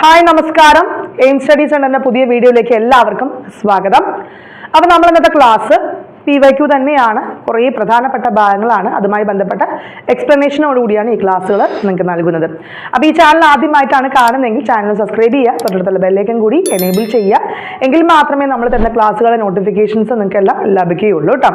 Hi നമസ്കാരം. Aim studies എന്ന പുതിയ വീഡിയോയിലേക്ക് എല്ലാവർക്കും സ്വാഗതം. അപ്പോൾ നമ്മൾ ഇന്നത്തെ ക്ലാസ് പി വൈ ക്യു തന്നെയാണ് കുറേ പ്രധാനപ്പെട്ട ഭാഗങ്ങളാണ് അതുമായി ബന്ധപ്പെട്ട എക്സ്പ്ലനേഷനോടുകൂടിയാണ് ഈ ക്ലാസ്സുകൾ നിങ്ങൾക്ക് നൽകുന്നത്. അപ്പോൾ ഈ ചാനൽ ആദ്യമായിട്ടാണ് കാണുന്നതെങ്കിൽ ചാനൽ സബ്സ്ക്രൈബ് ചെയ്യുക തൊട്ടടുത്തുള്ള ബെല്ലേക്കും കൂടി എനേബിൾ ചെയ്യുക. എങ്കിൽ മാത്രമേ നമ്മൾ തരുന്ന ക്ലാസ്സുകളുടെ നോട്ടിഫിക്കേഷൻസ് നിങ്ങൾക്ക് എല്ലാം ലഭിക്കുകയുള്ളൂ കേട്ടോ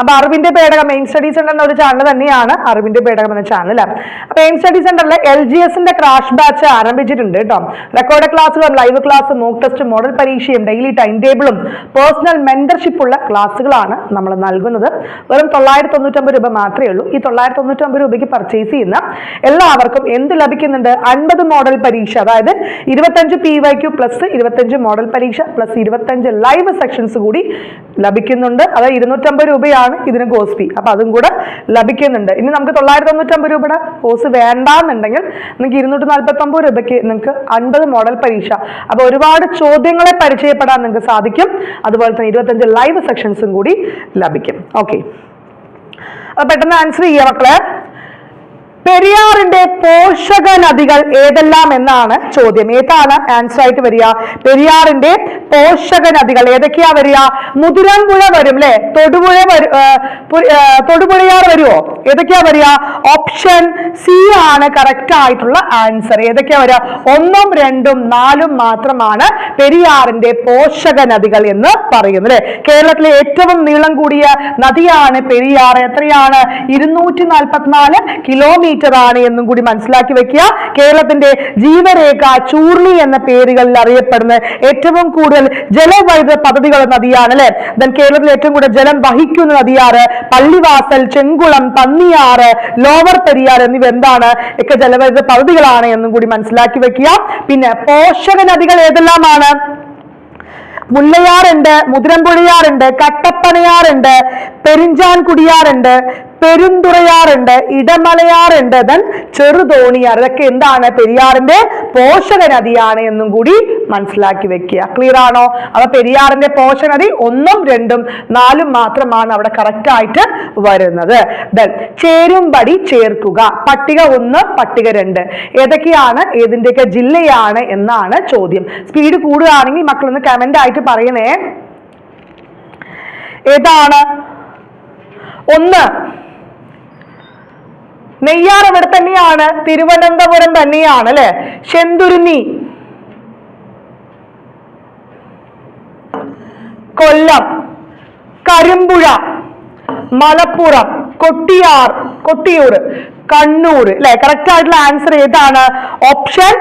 അപ്പോൾ അറിവിന്റെ പേടകം എയിം സ്റ്റഡി സെന്റർ എന്ന ഒരു ചാനൽ തന്നെയാണ് അറിവിന്റെ പേടകം എന്ന ചാനൽ അപ്പോൾ എയിം സ്റ്റഡി സെന്ററിൽ എൽ ജി എസിന്റെ ക്രാഷ് ബാച്ച് ആരംഭിച്ചിട്ടുണ്ട് കേട്ടോ റെക്കോർഡ് ക്ലാസ്സുകളും live class mock test model പരീക്ഷയും ഡെയിലി ടൈം ടേബിളും പേഴ്സണൽ മെന്റർഷിപ്പ് ഉള്ള ക്ലാസ്സുകളാണ് നമ്മൾ നൽകുന്നത്. വെറും തൊള്ളായിരത്തി തൊണ്ണൂറ്റൊമ്പത് രൂപ മാത്രമേ ഉള്ളൂ. ഈ തൊള്ളായിരത്തി തൊണ്ണൂറ്റൊമ്പത് രൂപയ്ക്ക് പർച്ചേസ് ചെയ്യുന്ന എല്ലാവർക്കും എന്ത് ലഭിക്കുന്നുണ്ട്? അൻപത് മോഡൽ പരീക്ഷ. അതായത് ഇരുപത്തഞ്ച് പി വൈ ക്യു പ്ലസ് ഇരുപത്തഞ്ച് മോഡൽ പരീക്ഷ പ്ലസ് ഇരുപത്തഞ്ച് ലൈവ് സെക്ഷൻസ് കൂടി ലഭിക്കുന്നുണ്ട്. അതായത് ഇരുന്നൂറ്റമ്പത് രൂപയാണ് ഇതിന് കോസ് ഫീ അപ്പം അതും കൂടെ ലഭിക്കുന്നുണ്ട്. ഇനി നമുക്ക് തൊള്ളായിരത്തി തൊണ്ണൂറ്റമ്പത് രൂപയുടെ കോഴ്സ് വേണ്ടാന്നുണ്ടെങ്കിൽ നിങ്ങൾക്ക് ഇരുന്നൂറ്റി നാൽപ്പത്തൊമ്പത് രൂപയ്ക്ക് നിങ്ങൾക്ക് അൻപത് മോഡൽ പരീക്ഷ. അപ്പോൾ ഒരുപാട് ചോദ്യങ്ങളെ പരിചയപ്പെടാൻ നിങ്ങൾക്ക് സാധിക്കും. അതുപോലെ തന്നെ ഇരുപത്തഞ്ച് ലൈവ് സെക്ഷൻസും കൂടി ലഭിക്കും. ഓക്കെ പെട്ടെന്ന് ആൻസർ ചെയ്യാം മക്കളെ. പെരിയാറിന്റെ പോഷക നദികൾ ഏതെല്ലാം എന്നാണ് ചോദ്യം. ഏതാണ് ആൻസർ ആയിട്ട് വരിക? പെരിയാറിന്റെ പോഷക നദികൾ ഏതൊക്കെയാ വരിക? മുതിരമ്പുഴ വരും അല്ലെ തൊടുപുഴ വരും തൊടുപുഴയാർ വരുമോ ഏതൊക്കെയാ വരിക? ഓപ്ഷൻ സി ആണ് കറക്റ്റ് ആയിട്ടുള്ള ആൻസർ ഏതൊക്കെയാ വരിക? ഒന്നും രണ്ടും നാലും മാത്രമാണ് പെരിയാറിന്റെ പോഷക നദികൾ എന്ന് പറയുന്നത് അല്ലെ കേരളത്തിലെ ഏറ്റവും നീളം കൂടിയ നദിയാണ് പെരിയാർ. എത്രയാണ്? ഇരുന്നൂറ്റി നാൽപ്പത്തിനാല് കിലോമീറ്റർ ആണ് എന്നും കൂടി മനസ്സിലാക്കി വെക്കുക. കേരളത്തിന്റെ ജീവരേഖ ചൂർണി എന്ന പേരുകളിൽ അറിയപ്പെടുന്ന ഏറ്റവും കൂടുതൽ ജലവൈദ്യുത പദ്ധതികൾ നദിയാണ് അല്ലെ? ദെൻ കേരളത്തിൽ ഏറ്റവും കൂടുതൽ ജലം വഹിക്കുന്ന നദിയാറ് പള്ളിവാസൽ ചെങ്കുളം പന്നിയാറ് ലോവർ പെരിയാർ എന്നിവ എന്താണ്? ഒക്കെ ജലവൈദ്യുത പദ്ധതികളാണ് എന്നും കൂടി മനസ്സിലാക്കി വെക്കുക. പിന്നെ പോഷക നദികൾ ഏതെല്ലാമാണ്? മുല്ലയാറുണ്ട് മുതിരമ്പുഴയാറുണ്ട് കട്ടപ്പനയാറുണ്ട് പെരിഞ്ചാൻ കുടിയാറുണ്ട് പെരുന്തുറയാറുണ്ട് ഇടമലയാറുണ്ട് ദൻ ചെറുതോണിയാർ. ഇതൊക്കെ എന്താണ് പെരിയാറിന്റെ പോഷക നദിയാണ് എന്നും കൂടി മനസ്സിലാക്കി വെക്കുക. ക്ലിയർ ആണോ? അപ്പൊ പെരിയാറിന്റെ പോഷക നദി ഒന്നും രണ്ടും നാലും മാത്രമാണ് അവിടെ കറക്റ്റ് ആയിട്ട് വരുന്നത്. ദൻ ചേരുംപടി ചേർക്കുക. പട്ടിക ഒന്ന് പട്ടിക രണ്ട്. ഏതൊക്കെയാണ്? ഏതിന്റെയൊക്കെ ജില്ലയാണ് എന്നാണ് ചോദ്യം. സ്പീഡ് കൂടുകയാണെങ്കിൽ മക്കളൊന്ന് കമന്റ് ആയിട്ട് പറയണേ ഏതാണ്? ഒന്ന് നെയ്യാർ ഇവിടെ തന്നെയാണ്? തിരുവനന്തപുരം തന്നെയാണ് അല്ലെ? ശെന്തുരുന്നി കൊല്ലം. കരിമ്പുഴ. മലപ്പുറം. കൊട്ടിയാർ. കൊട്ടിയൂർ. കണ്ണൂർ. അല്ലെ? കറക്റ്റ് ആയിട്ടുള്ള ആൻസർ ഏതാണ്? ഓപ്ഷൻ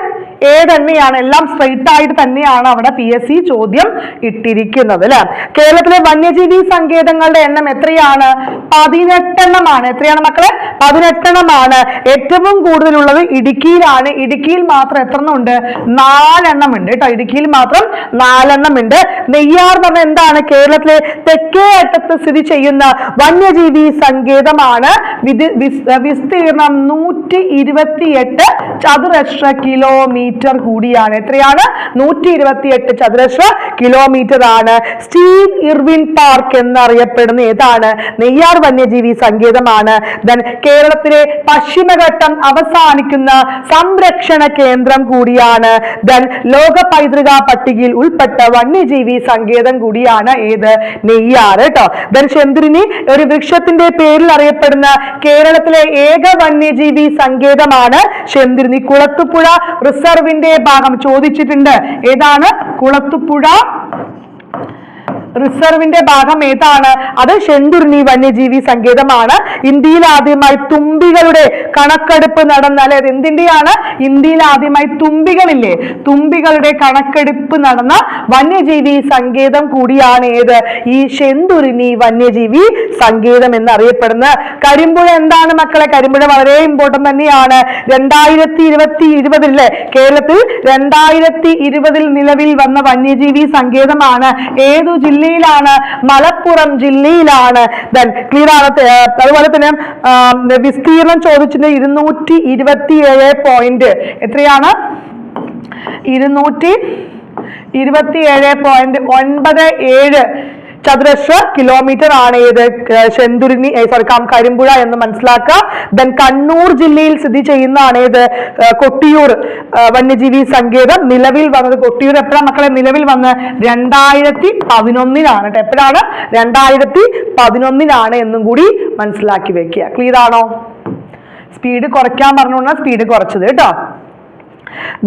ഏ തന്നെയാണ് എല്ലാം സ്ട്രൈറ്റ് ആയിട്ട് തന്നെയാണ് അവിടെ പി എസ് സി ചോദ്യം ഇട്ടിരിക്കുന്നത് അല്ലെ കേരളത്തിലെ വന്യജീവി സങ്കേതങ്ങളുടെ എണ്ണം എത്രയാണ്? പതിനെട്ടെണ്ണമാണ്. എത്രയാണ് മക്കളെ? പതിനെട്ടെണ്ണമാണ്. ഏറ്റവും കൂടുതലുള്ളത് ഇടുക്കിയിലാണ്. ഇടുക്കിയിൽ മാത്രം എത്ര ഉണ്ട്? നാലെണ്ണം ഉണ്ട് കേട്ടോ. ഇടുക്കിയിൽ മാത്രം നാലെണ്ണം ഉണ്ട് നെയ്യാർ എന്ന് പറഞ്ഞാൽ എന്താണ്? കേരളത്തിലെ തെക്കേ അറ്റത്ത് സ്ഥിതി ചെയ്യുന്ന വന്യജീവി സങ്കേതമാണ്. വിസ്തീർണം നൂറ്റി ഇരുപത്തിയെട്ട് ചതുരശ്ര കിലോമീറ്റർ കൂടിയാണ്. എത്രയാണ്? നൂറ്റി ഇരുപത്തിയെട്ട് ചതുരശ്ര കിലോമീറ്റർ ആണ്. സ്റ്റീവ് ഇർവിൻ പാർക്ക് എന്നറിയപ്പെടുന്ന ഏതാണ്? നെയ്യാർ വന്യജീവി സങ്കേതമാണ്. ദൻ കേരളത്തിലെ പശ്ചിമഘട്ടം അവസാനിക്കുന്ന സംരക്ഷണ കേന്ദ്രം കൂടിയാണ്. ദൻ ലോക പൈതൃക പട്ടികയിൽ ഉൾപ്പെട്ട വന്യജീവി സങ്കേതം കൂടിയാണ് ഏത്? നെയ്യാർ കേട്ടോ. ദൻ ചന്ദ്രിനി ഒരു വൃക്ഷത്തിന്റെ പേരിൽ അറിയപ്പെടുന്ന കേരളത്തിലെ ഏക വന്യജീവി സങ്കേതമാണ് ചെന്തുരിനി കുളത്തുപുഴ റിസർവിന്റെ ഭാഗം ചോദിച്ചിട്ടുണ്ട്. ഏതാണ്? കുളത്തുപുഴ റിസർവിന്റെ ഭാഗം ഏതാണ്? അത് ഷെന്തുർണി വന്യജീവി സങ്കേതമാണ്. ഇന്ത്യയിൽ ആദ്യമായി തുമ്പികളുടെ കണക്കെടുപ്പ് നടന്ന അല്ലെ എന്തിന്റെയാണ്? ഇന്ത്യയിൽ ആദ്യമായി തുമ്പികളില്ലേ? തുമ്പികളുടെ കണക്കെടുപ്പ് നടന്ന വന്യജീവി സങ്കേതം കൂടിയാണ് ഏത്? ഈ ഷെന്തുരിനി വന്യജീവി സങ്കേതം എന്നറിയപ്പെടുന്ന. കരിമ്പുഴ എന്താണ് മക്കളെ? കരിമ്പുഴ വളരെ ഇമ്പോർട്ടന്റ് തന്നെയാണ്. രണ്ടായിരത്തി ഇരുപത്തി ഇരുപതിലെ കേരളത്തിൽ രണ്ടായിരത്തി ഇരുപതിൽ നിലവിൽ വന്ന വന്യജീവി സങ്കേതമാണ്. ഏതു ജില്ലയിലാണ് മലപ്പുറം ജില്ലയിലാണ്. ദെൻ ക്ലിയർ ആണ് അതുപോലെ തന്നെ വിസ്തീർണം ചോദിച്ചിട്ട് ഇരുന്നൂറ്റി ഇരുപത്തി ഏഴ് പോയിന്റ് എത്രയാണ്? ഇരുന്നൂറ്റി ഇരുപത്തി ഏഴ് പോയിന്റ് ഒൻപത് ഏഴ്. ചതുരശ്ര കിലോമീറ്റർ ആണ് ഏത് ചെന്തുരിനി സോറി കരിമ്പുഴ എന്ന് മനസ്സിലാക്കുക. ദെൻ കണ്ണൂർ ജില്ലയിൽ സ്ഥിതി ചെയ്യുന്നതാണ് ഏത് കൊട്ടിയൂർ വന്യജീവി സങ്കേതം. നിലവിൽ വന്നത് കൊട്ടിയൂർ എപ്പോഴാണ് മക്കളെ? നിലവിൽ വന്ന് രണ്ടായിരത്തി പതിനൊന്നിനാണ് എപ്പോഴാണ്? രണ്ടായിരത്തി പതിനൊന്നിനാണ് എന്നും കൂടി മനസ്സിലാക്കി വെക്കുക. ക്ലിയർ ആണോ? സ്പീഡ് കുറയ്ക്കാൻ പറഞ്ഞുകൊണ്ടാണ് സ്പീഡ് കുറച്ചത് കേട്ടോ.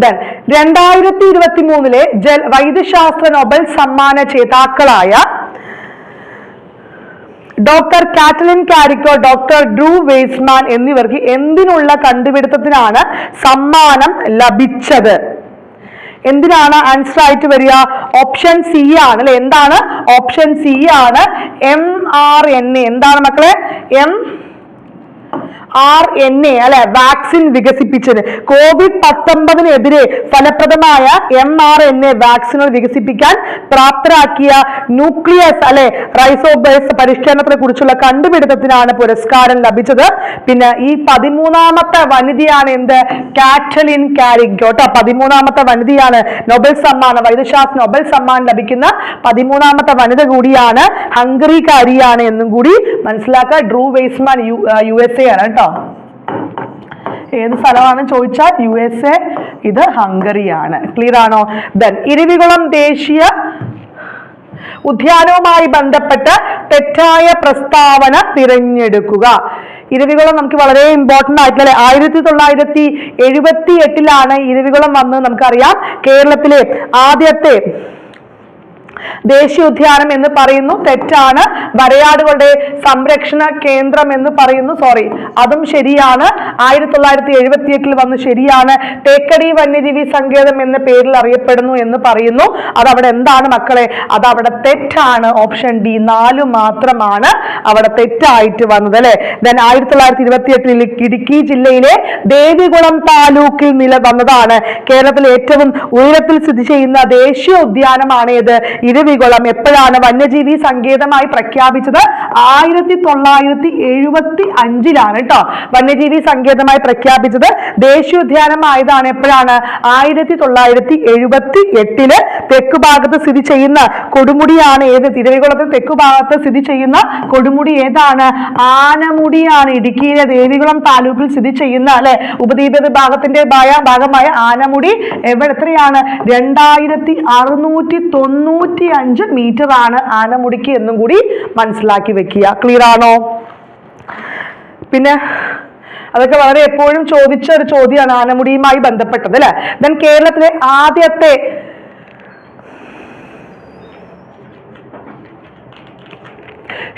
ദെൻ രണ്ടായിരത്തി ഇരുപത്തി മൂന്നിലെ ജൽ വൈദ്യശാസ്ത്ര നോബൽ സമ്മാന ജേതാക്കളായ doctor Katalin Kariko doctor Drew Weissman എന്നിവർക്ക് എന്തിനുള്ള കണ്ടുപിടുത്തത്തിനാണ് സമ്മാനം ലഭിച്ചത്? എന്തിനാണ് ആൻസർ ആയിട്ട് വരിക? ഓപ്ഷൻ സി ആണ് അല്ലെ? എന്താണ്? ഓപ്ഷൻ സി ആണ്. എം ആർ എൻ എന്താണ് മക്കളെ? എം ആർ എൻ എ അല്ലെ വാക്സിൻ വികസിപ്പിച്ചത്. കോവിഡ് പത്തൊമ്പതിനെതിരെ ഫലപ്രദമായ എം ആർ എൻ എ വാക്സിനുകൾ വികസിപ്പിക്കാൻ പ്രാപ്തരാക്കിയ ന്യൂക്ലിയസ് അല്ലെ റൈസോബേസ് പരിഷ്കരണത്തിനെ കുറിച്ചുള്ള കണ്ടുപിടുത്തത്തിനാണ് പുരസ്കാരം ലഭിച്ചത്. പിന്നെ ഈ പതിമൂന്നാമത്തെ വനിതയാണ് എന്ത്? കാറ്റലിൻ കാരിങ് കേട്ടോ പതിമൂന്നാമത്തെ വനിതയാണ് നൊബൽ സമ്മാനം വൈദ്യശാസ്ത്ര നൊബൽ സമ്മാനം ലഭിക്കുന്ന പതിമൂന്നാമത്തെ വനിത കൂടിയാണ് ഹംഗറിക്കാരിയാണ് എന്നും കൂടി മനസ്സിലാക്കുക. Drew Weissman U U S A ആണ് കേട്ടോ. ഏത് സ്ഥലമാണ് ചോദിച്ചാൽ യു എസ് എ ഇത് ഹംഗറിയാണ്. ക്ലിയർ ആണോ? ദെൻ ഇരവികുളം ദേശീയ ഉദ്യാനവുമായി ബന്ധപ്പെട്ട് തെറ്റായ പ്രസ്താവന തിരഞ്ഞെടുക്കുക. ഇരവികുളം നമുക്ക് വളരെ ഇമ്പോർട്ടന്റ് ആയിട്ടുള്ള ആയിരത്തി തൊള്ളായിരത്തി എഴുപത്തി എട്ടിലാണ് ഇരവികുളം വന്ന് നമുക്കറിയാം. കേരളത്തിലെ ആദ്യത്തെ ദേശീയോദ്യാനം എന്ന് പറയുന്നു. തെറ്റാണ്. വരയാടുകളുടെ സംരക്ഷണ കേന്ദ്രം എന്ന് പറയുന്നു. സോറി അതും ശരിയാണ്. ആയിരത്തി തൊള്ളായിരത്തി എഴുപത്തി എട്ടിൽ വന്ന് ശരിയാണ്. തേക്കടി വന്യജീവി സങ്കേതം എന്ന പേരിൽ അറിയപ്പെടുന്നു എന്ന് പറയുന്നു. അതവിടെ എന്താണ് മക്കളെ? അത് അവിടെ തെറ്റാണ്. ഓപ്ഷൻ ഡി നാല് മാത്രമാണ് അവിടെ തെറ്റായിട്ട് വന്നത് അല്ലെ? ദെൻ ആയിരത്തി തൊള്ളായിരത്തി ഇരുപത്തി എട്ടിൽ ഇടുക്കി ജില്ലയിലെ ദേവികുളം താലൂക്കിൽ നില വന്നതാണ്. കേരളത്തിലെ ഏറ്റവും ഉയരത്തിൽ സ്ഥിതി ചെയ്യുന്ന ദേശീയ ഉദ്യാനമാണ് ഇരവികുളം എപ്പോഴാണ് വന്യജീവി സങ്കേതമായി പ്രഖ്യാപിച്ചത്? ആയിരത്തി തൊള്ളായിരത്തി എഴുപത്തി അഞ്ചിലാണ് കേട്ടോ വന്യജീവി സങ്കേതമായി പ്രഖ്യാപിച്ചത്. ദേശീയോദ്യാനം ആയതാണ് എപ്പോഴാണ്? ആയിരത്തി തൊള്ളായിരത്തി എഴുപത്തി എട്ടിൽ തെക്ക് ഭാഗത്ത് സ്ഥിതി ചെയ്യുന്ന കൊടുമുടിയാണ് ഏത്? തിരുവികുളത്ത് തെക്ക് ഭാഗത്ത് സ്ഥിതി ചെയ്യുന്ന കൊടുമുടി ഏതാണ്? ആനമുടിയാണ് ഇടുക്കിയിലെ ദേവികുളം താലൂക്കിൽ സ്ഥിതി ചെയ്യുന്ന അല്ലെ? ഉപദ്വീപ ഭാഗത്തിന്റെ ഭാഗമായ ആനമുടി എവിടെ എത്രയാണ് രണ്ടായിരത്തി അറുന്നൂറ്റി തൊണ്ണൂറ്റി അഞ്ച് മീറ്റർ ആണ് ആനമുടിക്ക് എന്നും കൂടി മനസ്സിലാക്കി വെക്കുക. ക്ലിയർ ആണോ? പിന്നെ അതൊക്കെ വളരെ എപ്പോഴും ചോദിച്ച ഒരു ചോദ്യമാണ് ആനമുടിയുമായി ബന്ധപ്പെട്ടത് അല്ലെ? ദെൻ കേരളത്തിലെ ആദ്യത്തെ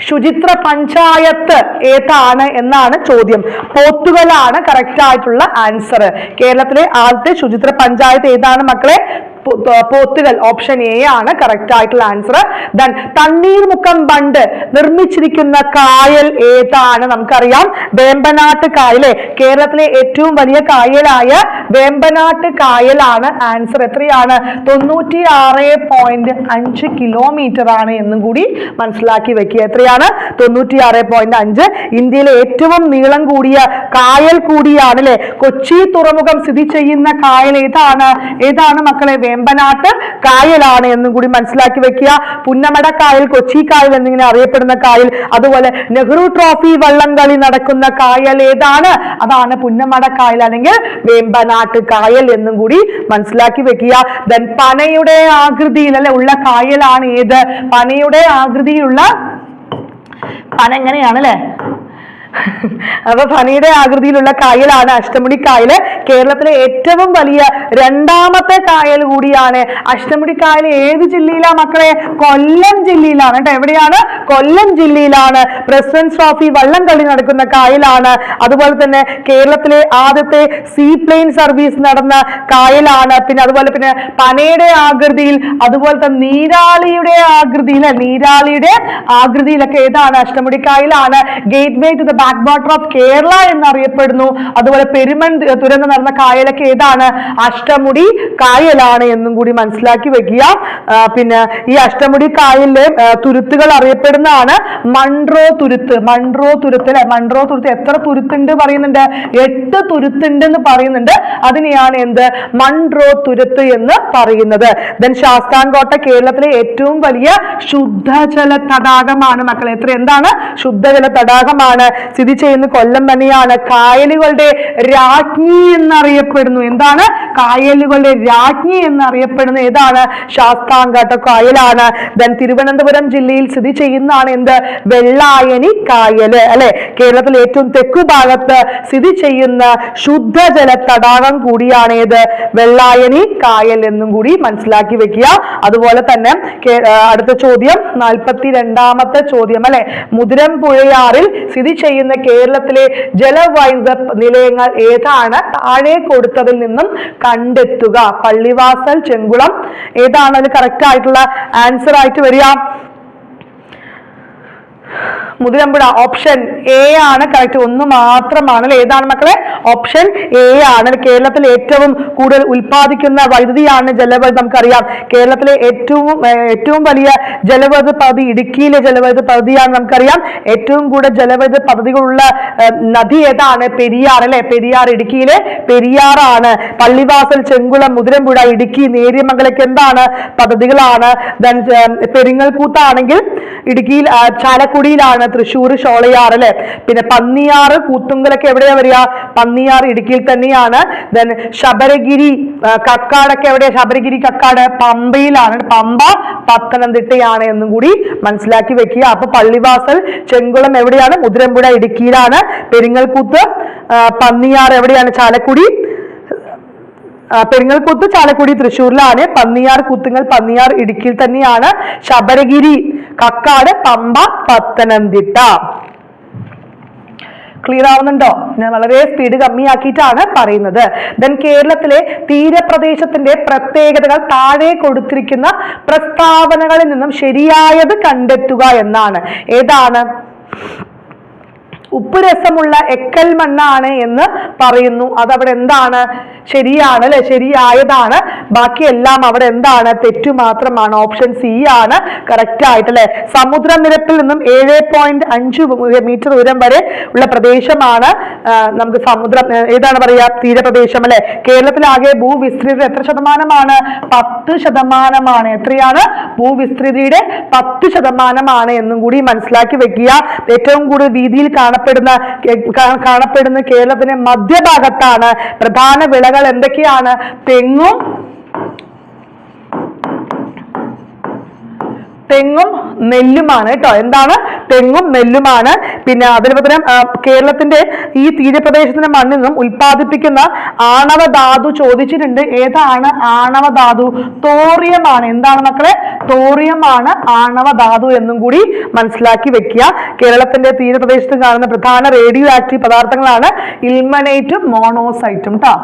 ശുചിത്ര പഞ്ചായത്ത് ഏതാണ് എന്നാണ് ചോദ്യം. പോത്തുകലാണ് കറക്റ്റ് ആയിട്ടുള്ള ആൻസർ കേരളത്തിലെ ആദ്യത്തെ ശുചിത്ര പഞ്ചായത്ത് ഏതാണ് മക്കളെ? പോ- പോ- ഓപ്ഷൻ എ ആണ് കറക്റ്റ് ആയിട്ടുള്ള ആൻസർ ദൻ തണ്ണീർമുക്കം ബണ്ട് നിർമ്മിച്ചിരിക്കുന്ന കായൽ ഏതാണ്? നമുക്കറിയാം. വേമ്പനാട്ട് കായലേ കേരളത്തിലെ ഏറ്റവും വലിയ കായലായ വേമ്പനാട്ട് കായലാണ് ആൻസർ എത്രയാണ്? തൊണ്ണൂറ്റി ആറ് പോയിന്റ് അഞ്ച് കിലോമീറ്റർ ആണ് എന്നും കൂടി മനസ്സിലാക്കി വെക്കുക. എത്രയാണ്? തൊണ്ണൂറ്റി ആറ് പോയിന്റ് അഞ്ച്. ഇന്ത്യയിലെ ഏറ്റവും നീളം കൂടിയ കായൽ കൂടിയാണ് അല്ലെ? കൊച്ചി തുറമുഖം സ്ഥിതി ചെയ്യുന്ന കായൽ ഏതാണ്? ഏതാണ് മക്കളെ? വേമ്പനാട്ട് കായലാണ് എന്നും കൂടി മനസ്സിലാക്കി വെക്കുക. പുന്നമട കായൽ കൊച്ചി കായൽ എന്നിങ്ങനെ അറിയപ്പെടുന്ന കായൽ അതുപോലെ നെഹ്റു ട്രോഫി വള്ളംകളി നടക്കുന്ന കായൽ ഏതാണ്? അതാണ് പുന്നമട കായൽ അല്ലെങ്കിൽ വേമ്പനാട്ട് കായൽ എന്നും കൂടി മനസ്സിലാക്കി വെക്കുക. ദൻ പനയുടെ ആകൃതിയിൽ അല്ലെ ഉള്ള കായലാണ് ഏത്? പനയുടെ ആകൃതിയിലുള്ള പന എങ്ങനെയാണ് അല്ലെ? അപ്പൊ ഫണിയുടെ ആകൃതിയിലുള്ള കായലാണ് അഷ്ടമുടി കായൽ കേരളത്തിലെ ഏറ്റവും വലിയ രണ്ടാമത്തെ കായൽ കൂടിയാണ് അഷ്ടമുടി കായൽ. ഏത് ജില്ലയിലാണ് മക്കളെ? കൊല്ലം ജില്ലയിലാണ് കേട്ടോ. എവിടെയാണ്? കൊല്ലം ജില്ലയിലാണ്. പ്രസിഡന്റ് ട്രോഫി വള്ളം കളി നടക്കുന്ന കായലാണ്. അതുപോലെ തന്നെ കേരളത്തിലെ ആദ്യത്തെ സീ പ്ലെയിൻ സർവീസ് നടന്ന കായലാണ്. പിന്നെ അതുപോലെ പിന്നെ പനയുടെ ആകൃതിയിൽ അതുപോലെ തന്നെ നീരാളിയുടെ ആകൃതിയിൽ നീരാളിയുടെ ആകൃതിയിലൊക്കെ ഏതാണ് Ashtamudi കായലാണ്. Gateway to the backwater of Kerala എന്നറിയപ്പെടുന്നു. അതുപോലെ പെരുമൺ തുരന്ന് നടന്ന കായലൊക്കെ ഏതാണ്? അഷ്ടമുടി കായലാണ് എന്നും കൂടി മനസ്സിലാക്കി വെക്കുക. പിന്നെ ഈ അഷ്ടമുടി കായലിലെ തുരുത്തുകൾ അറിയപ്പെടുന്നതാണ് മൺട്രോ തുരുത്ത്. മൺട്രോ തുരുത്ത് അല്ലെ? മൺട്രോ തുരുത്ത് എത്ര തുരുത്തുണ്ട് പറയുന്നുണ്ട്? എട്ട് തുരുത്തുണ്ട് എന്ന് പറയുന്നുണ്ട്. അതിനെയാണ് എന്ത്? മൺട്രോ തുരുത്ത് എന്ന് പറയുന്നത്. ദെൻ ശാസ്താംകോട്ട കേരളത്തിലെ ഏറ്റവും വലിയ ശുദ്ധജല തടാകമാണ് മക്കളെ. എത്ര? എന്താണ്? ശുദ്ധജല തടാകമാണ് സ്ഥിതി ചെയ്യുന്ന കൊല്ലം തന്നെയാണ്. കായലുകളുടെ രാജ്ഞി എന്നറിയപ്പെടുന്നു. എന്താണ്? കായലുകളുടെ രാജ്ഞി എന്നറിയപ്പെടുന്ന ഏതാണ്? ശാസ്താംകോട്ട കായലാണ്. ദൻ തിരുവനന്തപുരം ജില്ലയിൽ സ്ഥിതി ചെയ്യുന്നതാണ് എന്ത്? വെള്ളായണി കായൽ. അല്ലെ? കേരളത്തിലെ ഏറ്റവും തെക്കു ഭാഗത്ത് സ്ഥിതി ചെയ്യുന്ന ശുദ്ധജല തടാകം കൂടിയാണ് ഏത്? വെള്ളായണി കായൽ എന്നും കൂടി മനസ്സിലാക്കി വെക്കുക. അതുപോലെ തന്നെ അടുത്ത ചോദ്യം നാൽപ്പത്തി രണ്ടാമത്തെ ചോദ്യം. അല്ലെ? മുതിരം പുഴയാറിൽ സ്ഥിതി ചെയ്യുന്ന കേരളത്തിലെ ജലവൈദ്യുത നിലയങ്ങൾ ഏതാണ്? താഴെ കൊടുത്തതിൽ നിന്നും കണ്ടെത്തുക. പള്ളിവാസൽ ചെങ്കുളം. ഏതാണ് അത് കറക്റ്റ് ആയിട്ടുള്ള ആൻസർ ആയിട്ട് വരിക? മുതിരമ്പുഴ ഓപ്ഷൻ എ ആണ് കറക്റ്റ് ഒന്ന് മാത്രമാണ് ഏതാണ് മക്കളെ? ഓപ്ഷൻ എ ആണ്. കേരളത്തിൽ ഏറ്റവും കൂടുതൽ ഉൽപ്പാദിക്കുന്ന വൈദ്യുതിയാണ് ജലവൈദ്യുതി നമുക്കറിയാം. കേരളത്തിലെ ഏറ്റവും ഏറ്റവും വലിയ ജലവൈദ്യുത പദ്ധതി ഇടുക്കിയിലെ ജലവൈദ്യുത പദ്ധതിയാണ് നമുക്കറിയാം. ഏറ്റവും കൂടുതൽ ജലവൈദ്യുത പദ്ധതികളുള്ള നദി ഏതാണ്? പെരിയാർ അല്ലെ? പെരിയാർ ഇടുക്കിയിലെ പെരിയാറാണ്. പള്ളിവാസൽ ചെങ്കുളം മുതിരമ്പുഴ ഇടുക്കി നേര്യമംഗലൊക്കെ എന്താണ് പദ്ധതികളാണ്? പെരിങ്ങൽ പെരിങ്ങൽകൂത്താണെങ്കിൽ ഇടുക്കിയിൽ ആ, ചാലക്കുടിയിലാണ് തൃശ്ശൂർ ഷോളയാർ അല്ലെ? പിന്നെ പന്നിയാർ കൂത്തുങ്കലൊക്കെ എവിടെയാ വരിക? പന്നിയാർ ഇടുക്കിയിൽ തന്നെയാണ്. ദെൻ ശബരഗിരി കക്കാടൊക്കെ എവിടെയാ? ശബരഗിരി കക്കാട് പമ്പയിലാണ്. പമ്പ പത്തനംതിട്ടയാണ് എന്നും കൂടി മനസ്സിലാക്കി വെക്കുക. അപ്പൊ പള്ളിവാസൽ ചെങ്കുളം എവിടെയാണ്? മുതിരമ്പുഴ ഇടുക്കിയിലാണ്. പെരിങ്ങൽകൂത്ത് പന്നിയാർ എവിടെയാണ്? ചാലക്കുടി. പെരിങ്ങൽകുത്ത് ചാലക്കുടി തൃശ്ശൂരിലാണ്. പന്നിയാർ കുത്തുങ്ങൽ പന്നിയാർ ഇടുക്കിയിൽ തന്നെയാണ്. ശബരഗിരി കക്കാട് പമ്പ പത്തനംതിട്ട. ക്ലിയർ ആവുന്നുണ്ടോ? ഞാൻ വളരെ സ്പീഡ് കമ്മിയാക്കിയിട്ടാണ് പറയുന്നത്. ദെൻ കേരളത്തിലെ തീരപ്രദേശത്തിന്റെ പ്രത്യേകതകൾ താഴെ കൊടുത്തിരിക്കുന്ന പ്രസ്താവനകളിൽ നിന്നും ശരിയായത് കണ്ടെത്തുക എന്നാണ്. ഏതാണ്? ഉപ്പ് രസമുള്ള എക്കൽ മണ്ണാണ് എന്ന് പറയുന്നു. അതവിടെ എന്താണ്? ശരിയാണ് അല്ലെ ശരിയായതാണ് ബാക്കിയെല്ലാം അവിടെ എന്താണ്? തെറ്റു മാത്രമാണ്. ഓപ്ഷൻ സി ആണ്. കറക്റ്റ് ആയിട്ട് അല്ലെ സമുദ്രനിരപ്പിൽ നിന്നും ഏഴ് പോയിന്റ് അഞ്ച് മീറ്റർ ഉയരം വരെ ഉള്ള പ്രദേശമാണ് നമുക്ക് സമുദ്രം ഏതാണ് പറയാ തീരപ്രദേശം അല്ലെ? കേരളത്തിലാകെ ഭൂവിസ്തൃതി എത്ര ശതമാനമാണ്? പത്ത് ശതമാനമാണ്. എത്രയാണ്? ഭൂവിസ്തൃതിയുടെ പത്ത് ശതമാനമാണ് എന്നും കൂടി മനസ്സിലാക്കി വെക്കുക. ഏറ്റവും കൂടുതൽ വീതിയിൽ കാണപ്പെടുന്ന കാണപ്പെടുന്ന കേരളത്തിന്റെ മധ്യഭാഗത്താണ് പ്രധാന വിളകൾ എന്തൊക്കെയാണ്? തെങ്ങും തെങ്ങും നെല്ലുമാണ് കേട്ടോ എന്താണ്? തെങ്ങും നെല്ലുമാണ്. പിന്നെ അതിന് പകരം കേരളത്തിന്റെ ഈ തീരപ്രദേശത്തിന്റെ മണ്ണിൽ നിന്നും ഉൽപ്പാദിപ്പിക്കുന്ന ആണവ ധാതു ചോദിച്ചിട്ടുണ്ട്. ഏതാണ് ആണവ ധാതു? തോറിയമാണ്. എന്താണ് മക്കളെ? തോറിയമാണ് ആണവ ധാതു എന്നും കൂടി മനസ്സിലാക്കി വെക്കുക. കേരളത്തിന്റെ തീരപ്രദേശത്ത് കാണുന്ന പ്രധാന റേഡിയോ ആക്റ്റീവ് പദാർത്ഥങ്ങളാണ് ഇൽമനൈറ്റും മോണോസൈറ്റും കേട്ടോ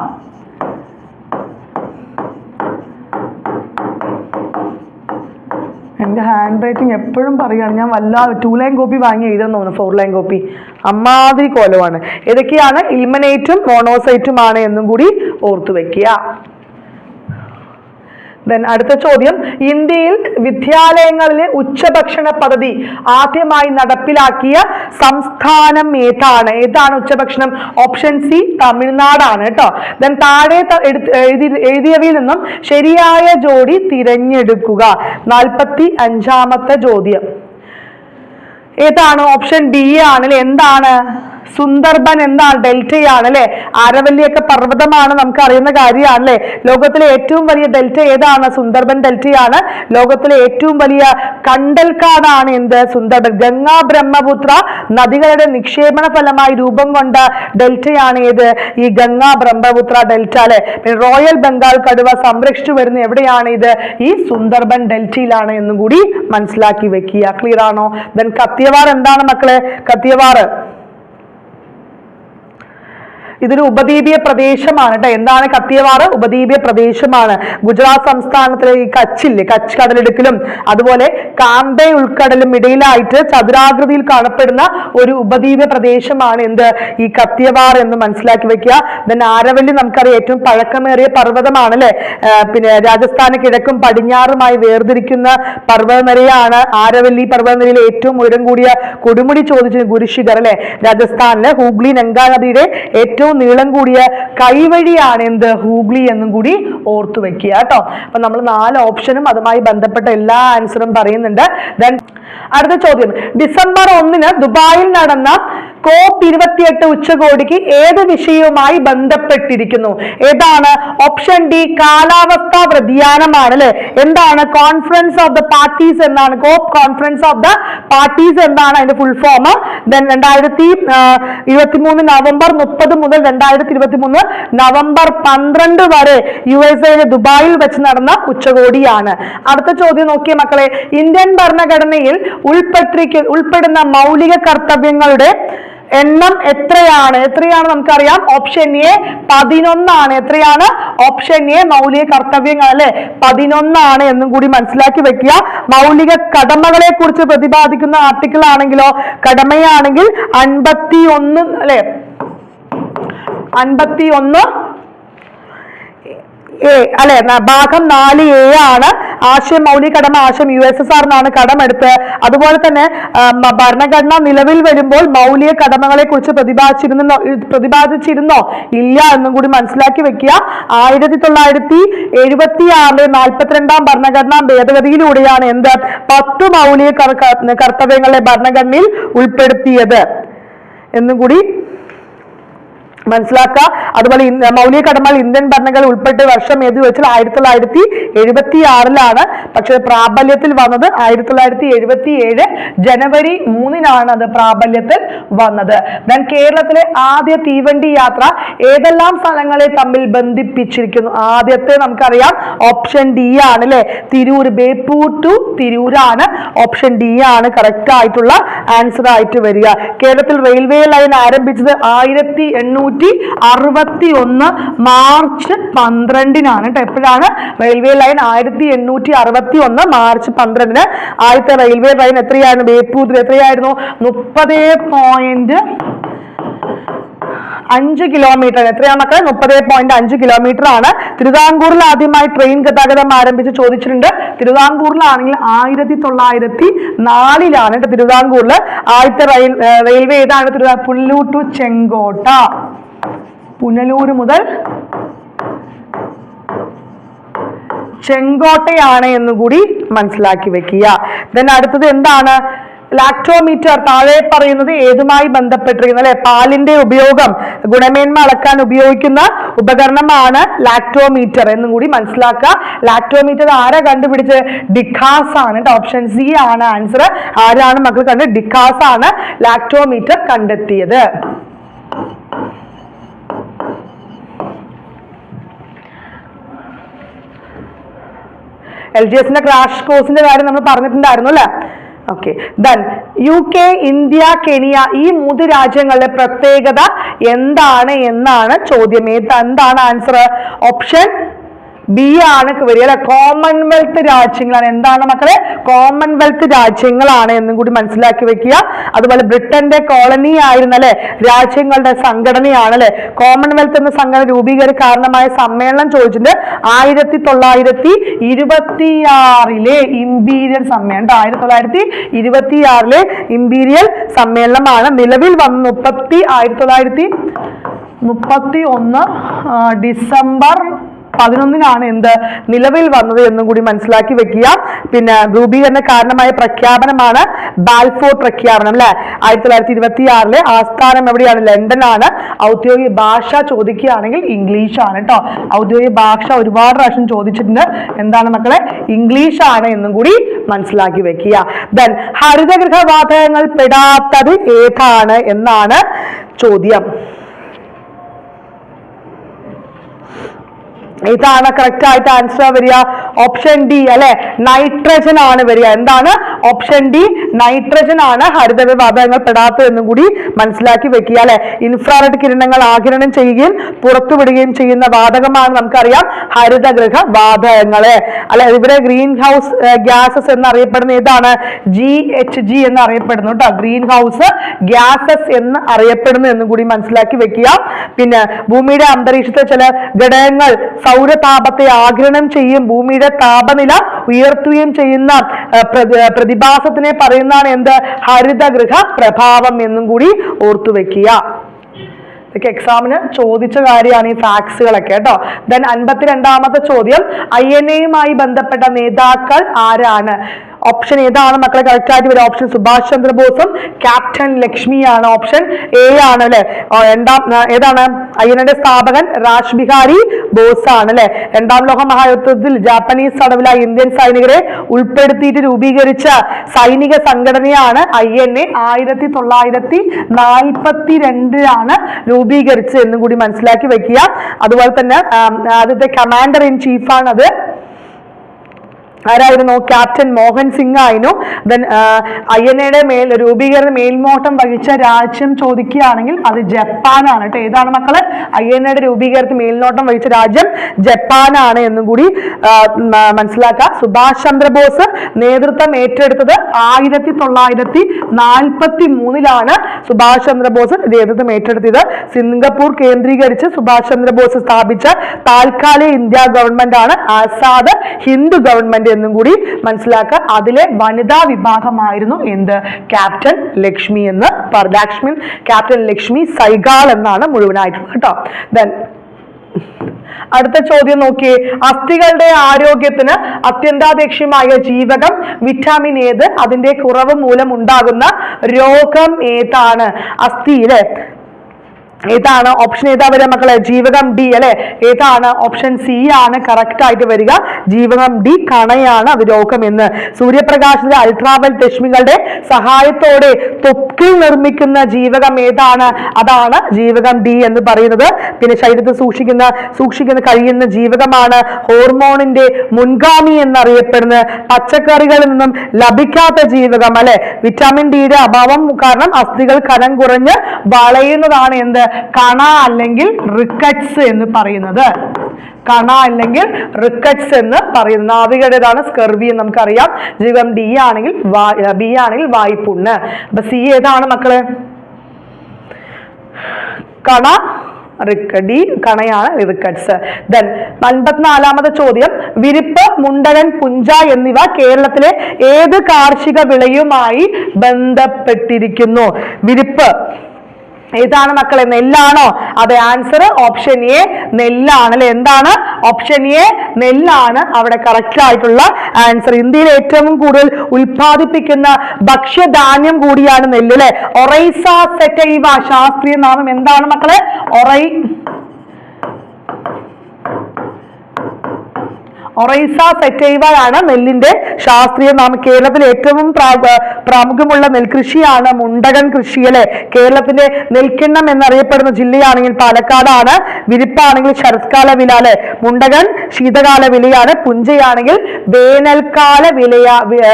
എന്റെ ഹാൻഡ് റൈറ്റിംഗ് എപ്പോഴും പറയുകയാണ് ഞാൻ വല്ലാതെ ടു ലൈൻ കോപ്പി വാങ്ങി എഴുതാൻ തോന്നുന്നു ഫോർ ലൈൻ കോപ്പി അമ്മാതിരി കോലമാണ്. ഇതൊക്കെയാണ് ഇൽമനേറ്റും മോണോസൈറ്റുമാണ് എന്നും കൂടി ഓർത്തു വെക്കുക. ദെൻ അടുത്ത ചോദ്യം ഇന്ത്യയിൽ വിദ്യാലയങ്ങളിലെ ഉച്ചഭക്ഷണ പദ്ധതി ആദ്യമായി നടപ്പിലാക്കിയ സംസ്ഥാനം ഏതാണ്? ഏതാണ് ഉച്ചഭക്ഷണം? ഓപ്ഷൻ സി തമിഴ്നാടാണ് കേട്ടോ. ദെൻ താഴെ എഴുതിയവയിൽ നിന്നും ശരിയായ ജോഡി തിരഞ്ഞെടുക്കുക. നാൽപ്പത്തി അഞ്ചാമത്തെ ചോദ്യം. ഏതാണ്? ഓപ്ഷൻ ബി ആണ് എന്താണ്? സുന്ദർബൻ എന്താണ് ഡെൽറ്റയാണ് അല്ലെ ആരവല്ലിയൊക്കെ പർവതമാണ് നമുക്ക് അറിയുന്ന കാര്യമാണ് അല്ലെ ലോകത്തിലെ ഏറ്റവും വലിയ ഡെൽറ്റ ഏതാണ്? സുന്ദർബൻ ഡെൽറ്റയാണ്. ലോകത്തിലെ ഏറ്റവും വലിയ കണ്ടൽക്കാടാണ് എന്ത്? സുന്ദർബൻ. ഗംഗാ ബ്രഹ്മപുത്ര നദികളുടെ നിക്ഷേപണ ഫലമായി രൂപം കൊണ്ട ഡെൽറ്റയാണ് ഏത്? ഈ ഗംഗാ ബ്രഹ്മപുത്ര ഡെൽറ്റ അല്ലെ? പിന്നെ റോയൽ ബംഗാൾ കടുവ സംരക്ഷിച്ചു വരുന്ന എവിടെയാണ് ഇത്? ഈ സുന്ദർബൻ ഡെൽറ്റയിലാണ് എന്നും കൂടി മനസ്സിലാക്കി വെക്കുക. ക്ലിയർ ആണോ? ദെൻ കത്തിയവാർ എന്താണ് മക്കളെ? കത്തിയവാർ. ഇതൊരു ഉപദ്വീപീയ പ്രദേശമാണ് കേട്ടോ. എന്താണ് കത്തിയവാറ്? ഉപദ്വീപീയ പ്രദേശമാണ്. ഗുജറാത്ത് സംസ്ഥാനത്തിലെ ഈ കച്ചില്ലേ കച്ച് കടലിടുക്കിലും അതുപോലെ കാംബെ ഉൾക്കടലും ഇടയിലായിട്ട് ചതുരാകൃതിയിൽ കാണപ്പെടുന്ന ഒരു ഉപദ്വീപ പ്രദേശമാണ് എന്ത്? ഈ കത്തിയവാർ എന്ന് മനസ്സിലാക്കി വെക്കുക. ദെൻ ആരവല്ലി നമുക്കറിയാം ഏറ്റവും പഴക്കമേറിയ പർവതമാണ് അല്ലെ പിന്നെ രാജസ്ഥാന് കിഴക്കും പടിഞ്ഞാറുമായി വേർതിരിക്കുന്ന പർവതനിരയാണ് ആരവല്ലി പർവതനിരയിലെ ഏറ്റവും ഉയരം കൂടിയ കൊടുമുടി ചോദിച്ചു ഗുരുശിഖർ അല്ലെ? രാജസ്ഥാനിലെ ഹൂഗ്ലി നങ്കാ നദിയുടെ ഏറ്റവും നീളം കൂടിയ കൈവഴിയാണ് എന്ത് ഹൂഗ്ലി എന്നും കൂടി ഓർത്തു വെക്കുക കേട്ടോ. അപ്പൊ നമ്മൾ നാല് ഓപ്ഷനും അതുമായി ബന്ധപ്പെട്ട എല്ലാ ആൻസറും പറയുന്നുണ്ട്. ദെൻ അടുത്ത ചോദ്യം. ഡിസംബർ ഒന്നിന് ദുബായിൽ നടന്ന കോപ്പ് ഇരുപത്തിയെട്ട് ഉച്ചകോടിക്ക് ഏത് വിഷയവുമായി ബന്ധപ്പെട്ടിരിക്കുന്നു? ഏതാണ് ഓപ്ഷൻ ഡി കാലാവസ്ഥാ വ്യതിയാനമാണ് അല്ലെ? എന്താണ് കോൺഫറൻസ് ഓഫ് ദ പാർട്ടീസ് എന്നാണ്. COP conference of the parties എന്താണ് അതിന്റെ ഫുൾ ഫോം ദെൻ രണ്ടായിരത്തി ഇരുപത്തി മൂന്ന് നവംബർ മുപ്പത് മുതൽ രണ്ടായിരത്തി ഇരുപത്തി മൂന്ന് നവംബർ പന്ത്രണ്ട് വരെ യു എസ് എയിലെ ദുബായിൽ വെച്ച് നടന്ന ഉച്ചകോടിയാണ്. അടുത്ത ചോദ്യം നോക്കിയ മക്കളെ. ഇന്ത്യൻ ഭരണഘടനയിൽ ഉൾപ്പെട്ടിരിക്ക ഉൾപ്പെടുന്ന മൗലിക കർത്തവ്യങ്ങളുടെ എണ്ണം എത്രയാണ്? എത്രയാണ് നമുക്കറിയാം? ഓപ്ഷൻ എ പതിനൊന്നാണ്. എത്രയാണ്? ഓപ്ഷൻ എ മൗലിക കർത്തവ്യങ്ങൾ അല്ലെ? പതിനൊന്നാണ് എന്നും കൂടി മനസ്സിലാക്കി വെക്കുക. മൗലിക കടമകളെ കുറിച്ച് പ്രതിപാദിക്കുന്ന ആർട്ടിക്കിൾ ആണെങ്കിലോ കടമയാണെങ്കിൽ അൻപത്തി ഒന്ന് അല്ലെ? അൻപത്തി ഒന്ന് എ അല്ലെ? ഭാഗം നാല് എ ആണ്. ആശയം മൗലിക കടമ ആശയം യു എസ് എസ് ആർ എന്നാണ് കടമെടുത്ത് അതുപോലെ തന്നെ ഭരണഘടന നിലവിൽ വരുമ്പോൾ മൗലിക കടമകളെ കുറിച്ച് പ്രതിപാദിച്ചിരുന്നോ പ്രതിപാദിച്ചിരുന്നോ ഇല്ല എന്നും കൂടി മനസ്സിലാക്കി വെക്കുക. ആയിരത്തി തൊള്ളായിരത്തി എഴുപത്തി ആറിലെ നാൽപ്പത്തിരണ്ടാം ഭരണഘടനാ ഭേദഗതിയിലൂടെയാണ് എന്ത്? പത്ത് മൗലിക കർ- കർ- കർത്തവ്യങ്ങളെ ഭരണഘടനയിൽ ഉൾപ്പെടുത്തിയത്. എന്നും കൂടി മനസ്സിലാക്കുക. അതുപോലെ മൗലിക കടമകൾ ഇന്ത്യൻ ഭരണങ്ങൾ ഉൾപ്പെട്ട വർഷം ഏത് വെച്ചാൽ ആയിരത്തി തൊള്ളായിരത്തി എഴുപത്തി ആറിലാണ് പക്ഷെ പ്രാബല്യത്തിൽ വന്നത് ആയിരത്തി തൊള്ളായിരത്തി എഴുപത്തി ഏഴ് ജനുവരി മൂന്നിനാണ് അത് പ്രാബല്യത്തിൽ വന്നത്. ദെൻ കേരളത്തിലെ ആദ്യ തീവണ്ടി യാത്ര ഏതെല്ലാം സ്ഥലങ്ങളെ തമ്മിൽ ബന്ധിപ്പിച്ചിരിക്കുന്നു? ആദ്യത്തെ നമുക്കറിയാം ഓപ്ഷൻ ഡി ആണ് അല്ലെ തിരൂർ ബേപ്പൂർ ടു തിരൂരാണ് ഓപ്ഷൻ ഡി ആണ് കറക്റ്റ് ആയിട്ടുള്ള ആൻസർ ആയിട്ട് വരിക. കേരളത്തിൽ റെയിൽവേ ലൈൻ ആരംഭിച്ചത് ആയിരത്തി എണ്ണൂറ്റി അറുപത്തി ഒന്ന് മാർച്ച് പന്ത്രണ്ടിനാണ് കേട്ടോ എപ്പോഴാണ്? റെയിൽവേ ലൈൻ ആയിരത്തി എണ്ണൂറ്റി അറുപത്തി ഒന്ന് മാർച്ച് പന്ത്രണ്ടിന്. ആദ്യത്തെ റെയിൽവേ ലൈൻ എത്രയായിരുന്നു? ബേപ്പൂരിൽ എത്രയായിരുന്നു? മുപ്പത് പോയിന്റ് അഞ്ച് കിലോമീറ്റർ എത്രയാണ് മക്കളെ? മുപ്പത് പോയിന്റ് അഞ്ച് കിലോമീറ്റർ ആണ്. തിരുവിതാംകൂറിൽ ആദ്യമായി ട്രെയിൻ ഗതാഗതം ആരംഭിച്ച് ചോദിച്ചിട്ടുണ്ട്. തിരുവിതാംകൂറിലാണെങ്കിൽ ആയിരത്തി തൊള്ളായിരത്തി നാലിലാണ് കേട്ടോ തിരുവിതാംകൂറിൽ ആദ്യത്തെ റെയിൽ റെയിൽവേ ഏതാണ്? തിരുവിതാ പുല്ലൂർ ടു ചെങ്കോട്ട. പുനലൂർ മുതൽ ചെങ്കോട്ടയാണ് എന്നുകൂടി മനസ്സിലാക്കി വെക്കുക. ദെൻ അടുത്തത് എന്താണ്? ലാക്ടോമീറ്റർ താഴെ പറയുന്നത് ഏതുമായി ബന്ധപ്പെട്ടിരിക്കുന്നു അല്ലെ? പാലിന്റെ ഉപയോഗം ഗുണമേന്മ അളക്കാൻ ഉപയോഗിക്കുന്ന ഉപകരണമാണ് ലാക്ടോമീറ്റർ എന്നും കൂടി മനസ്സിലാക്കുക. ലാക്ടോമീറ്റർ ആരാ കണ്ടുപിടിച്ച് ഡിക്കാസ് ആണ് ഓപ്ഷൻ സി ആണ് ആൻസർ ആരാണ് മക്കൾ കണ്ട് ഡിക്കാസ് ആണ് ലാക്ടോമീറ്റർ കണ്ടെത്തിയത്. എൽ ജി എസിന്റെ ക്രാഷ് കോഴ്സിന്റെ കാര്യം നമ്മൾ പറഞ്ഞിട്ടുണ്ടായിരുന്നു അല്ലേ? Okay then U K India Kenya ഈ മൂന്ന് രാജ്യങ്ങളുടെ പ്രത്യേകത എന്താണ് എന്നാണ് ചോദ്യം. എന്താണ് ആൻസർ ഓപ്ഷൻ ബി ആണ് വരിക അല്ലെ? കോമൺവെൽത്ത് രാജ്യങ്ങളാണ്. എന്താണ് മക്കളെ? കോമൺവെൽത്ത് രാജ്യങ്ങളാണ് എന്നും കൂടി മനസ്സിലാക്കി വെക്കുക. അതുപോലെ ബ്രിട്ടന്റെ കോളനി ആയിരുന്ന അല്ലെ? രാജ്യങ്ങളുടെ സംഘടനയാണ് അല്ലെ? കോമൺവെൽത്ത് എന്ന സംഘടന രൂപീകരിക്കാൻ കാരണമായ സമ്മേളനം ചോദിച്ചിട്ടുണ്ട്. ആയിരത്തി തൊള്ളായിരത്തി ഇരുപത്തിയാറിലെ ഇമ്പീരിയൽ സമ്മേളനം. ആയിരത്തി തൊള്ളായിരത്തി ഇരുപത്തിയാറിലെ ഇമ്പീരിയൽ സമ്മേളനമാണ്. നിലവിൽ വന്ന് മുപ്പത്തി ആയിരത്തി തൊള്ളായിരത്തി മുപ്പത്തി ഒന്ന് ഡിസംബർ പതിനൊന്നിനാണ് എന്ത് നിലവിൽ വന്നത് എന്നും കൂടി മനസ്സിലാക്കി വെക്കുക. പിന്നെ രൂപീകരണ കാരണമായ പ്രഖ്യാപനമാണ് ബാൽഫോർ പ്രഖ്യാപനം അല്ലെ? ആയിരത്തി തൊള്ളായിരത്തി ഇരുപത്തി ആറിലെ ആസ്ഥാനം എവിടെയാണ്? ലണ്ടൻ ആണ് ഔദ്യോഗിക ഭാഷ ചോദിക്കുകയാണെങ്കിൽ ഇംഗ്ലീഷ് ആണ് കേട്ടോ ഔദ്യോഗിക ഭാഷ ഒരുപാട് പ്രാവശ്യം ചോദിച്ചിട്ടുണ്ട്. എന്താണ് മക്കളെ? ഇംഗ്ലീഷ് ആണ് എന്നും കൂടി മനസ്സിലാക്കി വെക്കുക. ദെൻ ഹരിതഗൃഹവാതകങ്ങൾ പെടാത്തത് ഏതാണ് എന്നാണ് ചോദ്യം. ഇതാണ് കറക്റ്റ് ആയിട്ട് ആൻസർ വരിക. ഓപ്ഷൻ ഡി അല്ലെ? നൈട്രജൻ ആണ് വരിക. എന്താണ്? ഓപ്ഷൻ ഡി നൈട്രജൻ ആണ് ഹരിതഗൃഹ വാതകങ്ങൾ പെടാത്തത് എന്നും കൂടി മനസ്സിലാക്കി വെക്കുക അല്ലെ? ഇൻഫ്രാറെഡ് കിരണങ്ങൾ ആകിരണം ചെയ്യുകയും പുറത്തുവിടുകയും ചെയ്യുന്ന വാതകമാണ് നമുക്കറിയാം ഹരിതഗൃഹ വാതകങ്ങൾ. അല്ലെ? ഇവിടെ ഗ്രീൻ ഹൗസ് ഗ്യാസസ് എന്നറിയപ്പെടുന്ന ഏതാണ്? ജി എച്ച് ജി എന്ന് അറിയപ്പെടുന്നു കേട്ടോ ഗ്രീൻ ഹൗസ് ഗ്യാസസ് എന്ന് അറിയപ്പെടുന്നു എന്നും കൂടി മനസ്സിലാക്കി വെക്കുക. പിന്നെ ഭൂമിയുടെ അന്തരീക്ഷത്തെ ചില ഘടകങ്ങൾ സൗരതാപത്തെ ആഗിരണം ചെയ്യും. ഭൂമിയുടെ താപനില ഉയർത്തുകയും ചെയ്യുന്ന പ്രതി- പ്രതിഭാസത്തിനെ പറയുന്നതാണ് എന്ത്? ഹരിതഗൃഹ പ്രഭാവം എന്നും കൂടി ഓർത്തുവെക്കുക ഇതൊക്കെ എക്സാമിന് ചോദിച്ച കാര്യമാണ് ഈ ഫാക്സുകളൊക്കെ കേട്ടോ. ദെൻ അൻപത്തിരണ്ടാമത്തെ ചോദ്യം ഐ എൻ എയുമായി ബന്ധപ്പെട്ട നേതാക്കൾ ആരാണ്? ഓപ്ഷൻ ഏതാണ് മക്കളെ? കറക്റ്റ് ആയിട്ട് വരും. ഓപ്ഷൻ സുഭാഷ് ചന്ദ്രബോസും ക്യാപ്റ്റൻ ലക്ഷ്മിയാണ് ഓപ്ഷൻ എ ആണ് അല്ലെ? രണ്ടാം ഏതാണ്? എന്റെ സ്ഥാപകൻ രാജ് ബിഹാരി ബോസ് ആണ് അല്ലെ? രണ്ടാം ലോക മഹായുദ്ധത്തിൽ ജാപ്പനീസ് തടവിലായ ഇന്ത്യൻ സൈനികരെ ഉൾപ്പെടുത്തിയിട്ട് രൂപീകരിച്ച സൈനിക സംഘടനയാണ് ഐ എൻ എ ആയിരത്തി തൊള്ളായിരത്തി നാൽപ്പത്തി രണ്ടിലാണ് രൂപീകരിച്ചത് എന്നും കൂടി മനസ്സിലാക്കി വെക്കുക. അതുപോലെ തന്നെ ആദ്യത്തെ കമാൻഡർ ഇൻ ചീഫാണ് അത്. ആരായിരുന്നു? ക്യാപ്റ്റൻ മോഹൻ സിംഗ് ആയിരുന്നു. ദെൻ എയുടെ മേൽ രൂപീകരണ മേൽനോട്ടം വഹിച്ച രാജ്യം ചോദിക്കുകയാണെങ്കിൽ അത് ജപ്പാനാണ് കേട്ടോ. ഏതാണ് മക്കൾ? എയുടെ രൂപീകരണത്തിൽ മേൽനോട്ടം വഹിച്ച രാജ്യം ജപ്പാനാണ് എന്നും കൂടി മനസ്സിലാക്കുക. സുഭാഷ് ചന്ദ്രബോസ് നേതൃത്വം ഏറ്റെടുത്തത് ആയിരത്തി തൊള്ളായിരത്തി നാൽപ്പത്തി മൂന്നിലാണ് സുഭാഷ് ചന്ദ്രബോസ് നേതൃത്വം ഏറ്റെടുത്തത്. സിംഗപ്പൂർ കേന്ദ്രീകരിച്ച് സുഭാഷ് ചന്ദ്രബോസ് സ്ഥാപിച്ച താൽക്കാലിക ഇന്ത്യ ഗവൺമെന്റ് ആണ് ആസാദ് ഹിന്ദു ഗവൺമെന്റ് എന്നും കൂടി മനസ്സിലാക്കുക അതിലെ വനിതാ വിഭാഗമായിരുന്നു എന്ത്? ക്യാപ്റ്റൻ ലക്ഷ്മി എന്ന് ലക്ഷ്മി ക്യാപ്റ്റൻ ലക്ഷ്മി സൈഗാൾ എന്നാണ് മുഴുവനായിട്ടുള്ളത് കേട്ടോ. ദെൻ അടുത്ത ചോദ്യം നോക്കിയേ. അസ്ഥികളുടെ ആരോഗ്യത്തിന് അത്യന്താപേക്ഷമായ ജീവകം വിറ്റാമിൻ ഏത്? അതിന്റെ കുറവ് മൂലം ഉണ്ടാകുന്ന രോഗം ഏതാണ്? അസ്ഥിയിലെ ഏതാണ് ഓപ്ഷൻ ഏതാ വരിക മക്കളെ? ജീവകം ഡി അല്ലെ? ഏതാണ് ഓപ്ഷൻ സി ആണ് കറക്റ്റ് ആയിട്ട് വരിക. ജീവകം ഡി കണയാണ് അത് രോഗം എന്ന്. സൂര്യപ്രകാശത്തിലെ അൾട്രാവൽ രശ്മികളുടെ സഹായത്തോടെ തൊക്കിൽ നിർമ്മിക്കുന്ന ജീവകം ഏതാണ്? അതാണ് ജീവകം ഡി എന്ന് പറയുന്നത്. പിന്നെ ശരീരത്തിൽ സൂക്ഷിക്കുന്ന സൂക്ഷിക്കുന്ന കഴിയുന്ന ജീവകമാണ് ഹോർമോണിന്റെ മുൻഗാമി എന്നറിയപ്പെടുന്ന പച്ചക്കറികളിൽ നിന്നും ലഭിക്കാത്ത ജീവകം അല്ലെ? വിറ്റാമിൻ ഡിയുടെ അഭാവം കാരണം അസ്ഥികൾ കനം കുറഞ്ഞ് വളയുന്നതാണ് എന്ത്? കണ അല്ലെങ്കിൽ റിക്കറ്റ്സ് എന്ന് പറയുന്നത്. കണ അല്ലെങ്കിൽ റിക്കറ്റ്സ് എന്ന് പറയുന്നത്. നാവികയുടേതാണ് സ്കർവി എന്ന് നമുക്കറിയാം. ജീവം ഡി ആണെങ്കിൽ ബി ആണെങ്കിൽ വായ്പുണ്ണ്. അപ്പൊ സി ഏതാണ് മക്കൾ? കണ റിക്കഡി കണയാണ് റിക്കറ്റ്സ്. ദെൻ അൻപത്തിനാലാമത്തെ ചോദ്യം. വിരിപ്പ് മുണ്ടകൻ പുഞ്ച എന്നിവ കേരളത്തിലെ ഏത് കാർഷിക വിളയുമായി ബന്ധപ്പെട്ടിരിക്കുന്നു? വിരിപ്പ് ഏതാണ് മക്കളെ നെല്ലാണോ? അതെ ആൻസർ ഓപ്ഷൻ എ നെല്ലാണ് അല്ലെ? എന്താണ്? ഓപ്ഷൻ എ നെല്ലാണ് അവിടെ കറക്റ്റ് ആയിട്ടുള്ള ആൻസർ ഇന്ത്യയിൽ ഏറ്റവും കൂടുതൽ ഉൽപ്പാദിപ്പിക്കുന്ന ഭക്ഷ്യധാന്യം കൂടിയാണ് നെല്ല് അല്ലെ? ഒറൈസ സെറ്റൈവ ശാസ്ത്രീയ നാമം എന്താണ് മക്കളെ? ഒറൈ ഒറൈസ സെറ്റൈവയാണ് നെല്ലിന്റെ ശാസ്ത്രീയ നാമം. കേരളത്തിൽ ഏറ്റവും പ്രാ- പ്രാമുഖ്യമുള്ള നെൽകൃഷിയാണ് മുണ്ടകൻ കൃഷി അല്ലെ? കേരളത്തിന്റെ നെൽക്കിണ്ണം എന്നറിയപ്പെടുന്ന ജില്ലയാണെങ്കിൽ പാലക്കാടാണ് വിരിപ്പാണെങ്കിൽ ശരത്കാല വില അല്ലെ? മുണ്ടകൻ ശീതകാല വിലയാണ് പുഞ്ചയാണെങ്കിൽ വേനൽക്കാല വിലയ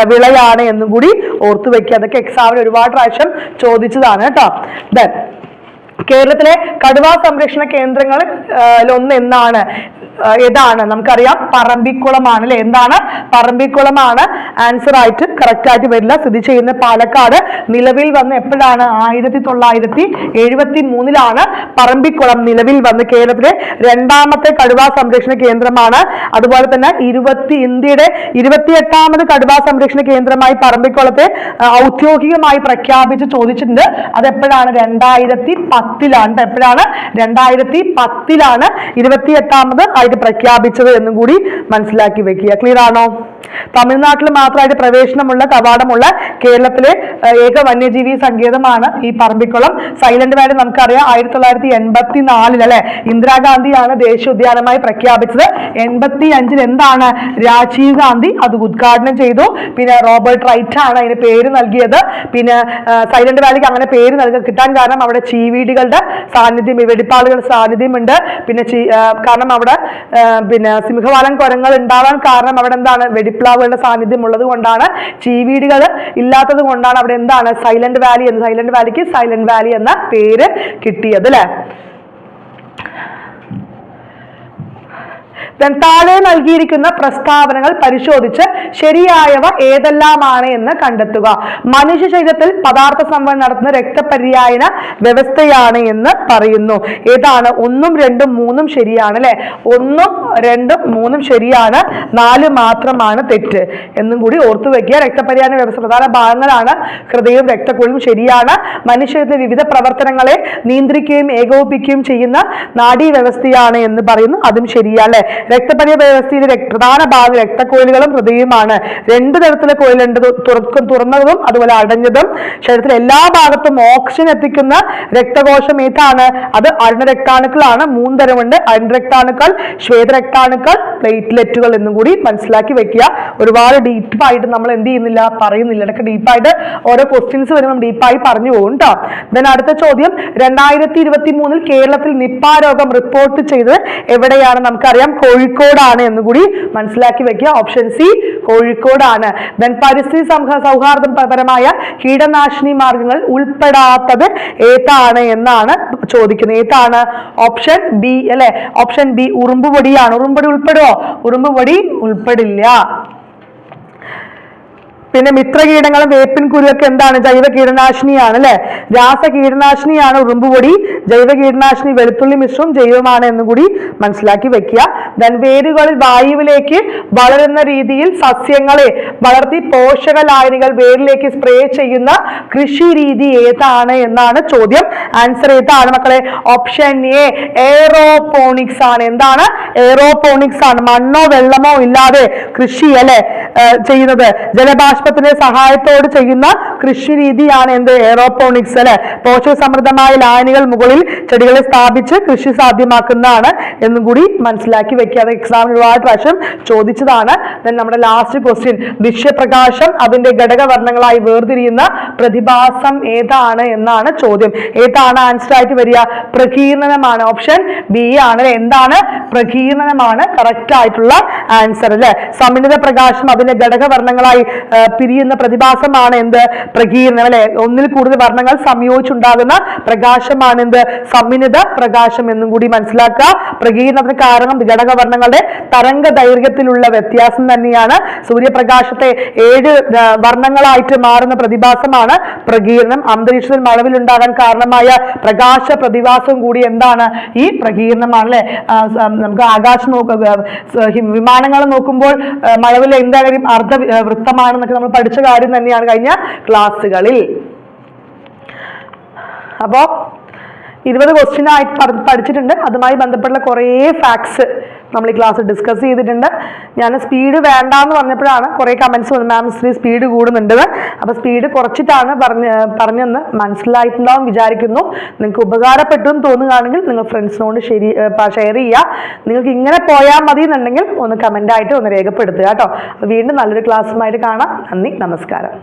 വിളയാണ് എന്നും കൂടി ഓർത്തു വെക്കുക. അതൊക്കെ എക്സാമിന് ഒരുപാട് പ്രാവശ്യം ചോദിച്ചതാണ് കേട്ടോ. ദെൻ കേരളത്തിലെ കടുവാ സംരക്ഷണ കേന്ദ്രങ്ങളിൽ ഒന്ന് എന്നാണ് ഏതാണ്? നമുക്കറിയാം പറമ്പിക്കുളമാണ് അല്ലെ? എന്താണ്? പറമ്പിക്കുളമാണ്. ആൻസർ ആയിട്ട് കറക്റ്റ് ആയിട്ട് വരില്ല. സ്ഥിതി ചെയ്യുന്ന പാലക്കാട് നിലവിൽ വന്ന് എപ്പോഴാണ്? ആയിരത്തി തൊള്ളായിരത്തി എഴുപത്തി മൂന്നിലാണ് പറമ്പിക്കുളം നിലവിൽ വന്ന് കേരളത്തിലെ രണ്ടാമത്തെ കടുവ സംരക്ഷണ കേന്ദ്രമാണ്. അതുപോലെ തന്നെ ഇരുപത്തി ഇന്ത്യയുടെ ഇരുപത്തിയെട്ടാമത് കടുവ സംരക്ഷണ കേന്ദ്രമായി പറമ്പിക്കുളത്തെ ഔദ്യോഗികമായി പ്രഖ്യാപിച്ച് ചോദിച്ചിട്ടുണ്ട്. അത് എപ്പോഴാണ് രണ്ടായിരത്തി പത്തിലാണ്. എപ്പോഴാണ്? രണ്ടായിരത്തി പത്തിലാണ് ഇരുപത്തിയെട്ടാമത് ആയിട്ട് പ്രഖ്യാപിച്ചത് എന്നും കൂടി മനസ്സിലാക്കി വെക്കുക. ക്ലിയർ ആണോ? തമിഴ്നാട്ടിൽ മാത്രമായിട്ട് പ്രവേശനമുള്ള കവാടമുള്ള കേരളത്തിലെ ഏക വന്യജീവി സങ്കേതമാണ് ഈ പറമ്പിക്കുളം. സൈലന്റ് വാലി നമുക്കറിയാം ആയിരത്തി തൊള്ളായിരത്തി എൺപത്തി നാലിൽ അല്ലെ? ഇന്ദിരാഗാന്ധിയാണ് ദേശീയ ഉദ്യാനമായി പ്രഖ്യാപിച്ചത്. എൺപത്തി അഞ്ചിൽ എന്താണ്? രാജീവ് ഗാന്ധി അത് ഉദ്ഘാടനം ചെയ്തു. പിന്നെ റോബർട്ട് റൈറ്റ് ആണ് അതിന് പേര് നൽകിയത്. പിന്നെ സൈലന്റ് വാലിക്ക് അങ്ങനെ പേര് നൽകാൻ കിട്ടാൻ കാരണം അവിടെ ചീവീടുകളുടെ സാന്നിധ്യം വെടിപ്പാളുകളുടെ സാന്നിധ്യമുണ്ട്. പിന്നെ കാരണം അവിടെ പിന്നെ സിംഹവാലൻ കുരങ്ങൾ ഉണ്ടാവാൻ കാരണം അവിടെ എന്താണ്? വെടിപ്ലാവുകളുടെ സാന്നിധ്യം ഉള്ളത് കൊണ്ടാണ് ചീവീടുകൾ ഇല്ലാത്തത് കൊണ്ടാണ് അവിടെ എന്താണ്? സൈലന്റ് വാലി എന്ന് സൈലന്റ് വാലിക്ക് സൈലന്റ് വാലി എന്ന പേര് കിട്ടിയത് അല്ലേ? Then താഴെ നൽകിയിരിക്കുന്ന പ്രസ്താവനകൾ പരിശോധിച്ച് ശരിയായവ ഏതെല്ലാമാണ് എന്ന് കണ്ടെത്തുക. മനുഷ്യ ശരീരത്തിൽ പദാർത്ഥ സംവരണം നടത്തുന്ന രക്തപര്യായന വ്യവസ്ഥയാണ് എന്ന് പറയുന്നു. ഏതാണ്? ഒന്നും രണ്ടും മൂന്നും ശരിയാണ് അല്ലെ? ഒന്നും രണ്ടും മൂന്നും ശരിയാണ്. നാല് മാത്രമാണ് തെറ്റ്. എന്നും കൂടി ഓർത്തു വെക്കുക. രക്തപര്യായന വ്യവസ്ഥ പ്രധാന ഭാഗങ്ങളാണ്. ഹൃദയവും രക്തക്കുഴലും ശരിയാണ്. മനുഷ്യരുടെ വിവിധ പ്രവർത്തനങ്ങളെ നിയന്ത്രിക്കുകയും ഏകോപിപ്പിക്കുകയും ചെയ്യുന്ന നാഡീ വ്യവസ്ഥയാണ് എന്ന് പറയുന്നു. അതും ശരിയാണ് രക്തപര്യ വ്യവസ്ഥയിലെ വ്യവസ്ഥയിൽ പ്രധാന ഭാഗം രക്തക്കോയിലുകളും ഹൃദയവുമാണ്. രണ്ട് തരത്തിലെ കോയിലുണ്ട്. തുറക്കും തുറന്നതും അതുപോലെ അടഞ്ഞതും. ശരീരത്തിലെ എല്ലാ ഭാഗത്തും ഓക്സിജൻ എത്തിക്കുന്ന രക്തകോശം ഏതാണ്? അത് അരുണരക്താണുക്കളാണ് മൂന്ന് തരമുണ്ട്. അരുണരക്താണുക്കൾ ശ്വേതരക്താണുക്കൾ പ്ലേറ്റ്ലെറ്റുകൾ എന്നും കൂടി മനസ്സിലാക്കി വെക്കുക. ഒരുപാട് ഡീപ്പായിട്ട് നമ്മൾ എന്ത് ചെയ്യുന്നില്ല പറയുന്നില്ല. ഇടയ്ക്ക് ഡീപ്പായിട്ട് ഓരോ ക്വസ്റ്റ്യൻസ് വരുമ്പോൾ ഡീപ്പായി പറഞ്ഞു പോകും കേട്ടോ ദെൻ അടുത്ത ചോദ്യം. രണ്ടായിരത്തി ഇരുപത്തി മൂന്നിൽ കേരളത്തിൽ നിപ്പ രോഗം റിപ്പോർട്ട് ചെയ്തത് എവിടെയാണ്? നമുക്കറിയാം. കോഴിക്കോടാണ് എന്ന് കൂടി മനസ്സിലാക്കി വെക്കുക. ഓപ്ഷൻ സി കോഴിക്കോടാണ്. ദെൻ പരിസ്ഥിതി സൗഹാർദ്ദപരമായ കീടനാശിനി മാർഗങ്ങൾ ഉൾപ്പെടാത്തത് ഏതാണ് എന്നാണ് ചോദിക്കുന്നത്. ഏതാണ്? ഓപ്ഷൻ ബി അല്ലെ? ഓപ്ഷൻ ബി ഉറുമ്പുപൊടിയാണ് ഉറുമ്പൊടി ഉൾപ്പെടുമോ ഉറുമ്പുപൊടി ഉൾപ്പെടില്ല. പിന്നെ മിത്രകീടങ്ങളും വേപ്പിൻ കുരുവൊക്കെ എന്താണ്? ജൈവ കീടനാശിനിയാണ് അല്ലെ? രാസ കീടനാശിനിയാണ് ഉറുമ്പുപൊടി. ജൈവ കീടനാശിനി വെളുത്തുള്ളി മിശ്രം ജൈവമാണ് എന്നും കൂടി മനസ്സിലാക്കി വെക്കുക. ദൻ വേരുകളിൽ വായുവിലേക്ക് വളരുന്ന രീതിയിൽ സസ്യങ്ങളെ വളർത്തി പോഷക ലായനികൾ വേരിലേക്ക് സ്പ്രേ ചെയ്യുന്ന കൃഷി രീതി ഏതാണ് എന്നാണ് ചോദ്യം. ആൻസർ ഏതാണ് മക്കളെ. ഓപ്ഷൻ എ എയറോപോണിക്സ് ആണ്. എന്താണ്? എയറോപോണിക്സ് ആണ്. മണ്ണോ വെള്ളമോ ഇല്ലാതെ കൃഷി അല്ലെ ചെയ്യുന്നത്. ചെയ്യുന്നത് ജലബാഷ്പത്തിന്റെ സഹായത്തോട് ചെയ്യുന്ന കൃഷി രീതിയാണ് എന്ത്? എയറോപോണിക്സ് അല്ലെ? പോഷക സമൃദ്ധമായ ലായനികൾ മുകളിൽ ചെടികളെ സ്ഥാപിച്ച് കൃഷി സാധ്യമാക്കുന്നതാണ് എന്നും കൂടി മനസ്സിലാക്കി വെക്കുക. അത് എക്സാമിന് ഒരുപാട് പ്രാവശ്യം ചോദിച്ചതാണ്. Then നമ്മുടെ ലാസ്റ്റ് ക്വസ്റ്റ്യൻ ദൃശ്യപ്രകാശം അതിന്റെ ഘടകവർണങ്ങളായി വേർതിരിയുന്ന പ്രതിഭാസം ഏതാണ് എന്നാണ് ചോദ്യം. ഏതാണ് ആൻസർ ആയിട്ട് വരിക? പ്രകീർണനമാണ് ഓപ്ഷൻ ബി ആണ്? എന്താണ്? പ്രകീർണനമാണ് കറക്റ്റ് ആയിട്ടുള്ള ആൻസർ അല്ലെ? സമിളിത പ്രകാശം അതിന്റെ ഘടകവർണങ്ങളായി പിരിയുന്ന പ്രതിഭാസമാണ് എന്ത്? പ്രകീർണം അല്ലെ? ഒന്നിൽ കൂടുതൽ വർണങ്ങൾ സംയോജിച്ചുണ്ടാകുന്ന പ്രകാശമാണ് എന്ത്? സമ്മിനിത പ്രകാശം എന്നും കൂടി മനസ്സിലാക്കുക. പ്രകീർണത്തിന് കാരണം ഘടകവർണങ്ങളുടെ തരംഗ ദൈർഘ്യത്തിലുള്ള വ്യത്യാസം തന്നെയാണ്. സൂര്യപ്രകാശത്തെ ഏഴ് വർണങ്ങളായിട്ട് മാറുന്ന പ്രതിഭാസമാണ് പ്രകീർണം അന്തരീക്ഷത്തിൽ മഴവിലുണ്ടാകാൻ കാരണമായ പ്രകാശ പ്രതിഭാസം കൂടി എന്താണ്? ഈ പ്രകീർണമാണ് അല്ലെ? നമുക്ക് ആകാശം നോക്കുക. വിമാനങ്ങൾ നോക്കുമ്പോൾ മഴവിൽ എന്തായാലും അർദ്ധ വൃത്തമാണെന്നൊക്കെ നമ്മൾ പഠിച്ച കാര്യം തന്നെയാണ് കഴിഞ്ഞ ക്ലാസ്സുകളിൽ. അപ്പോൾ ഇരുപത് ക്വസ്റ്റ്യൻ പഠിച്ചിട്ടുണ്ട്. അതുമായി ബന്ധപ്പെട്ടുള്ള കുറേ ഫാക്ട്സ് നമ്മൾ ഈ ക്ലാസ് ഡിസ്കസ് ചെയ്തിട്ടുണ്ട്. ഞാൻ സ്പീഡ് വേണ്ട എന്ന് പറഞ്ഞപ്പോഴാണ് കുറേ കമൻസ് വന്നു മാം ഇത്തിരി സ്പീഡ് കൂടുന്നുണ്ട്. അപ്പോൾ സ്പീഡ് കുറച്ചിട്ടാണ് പറഞ്ഞ് പറഞ്ഞെന്ന് മനസ്സിലായിട്ടുണ്ടാവും വിചാരിക്കുന്നു. നിങ്ങൾക്ക് ഉപകാരപ്പെട്ടു എന്ന് തോന്നുകയാണെങ്കിൽ നിങ്ങൾ ഫ്രണ്ട്സിനോട് ശരി ഷെയർ ചെയ്യുക. നിങ്ങൾക്ക് ഇങ്ങനെ പോയാൽ മതി എന്നുണ്ടെങ്കിൽ ഒന്ന് കമന്റായിട്ട് ഒന്ന് രേഖപ്പെടുത്തുക കേട്ടോ. വീണ്ടും നല്ലൊരു ക്ലാസ്സുമായിട്ട് കാണാം. നന്ദി നമസ്കാരം.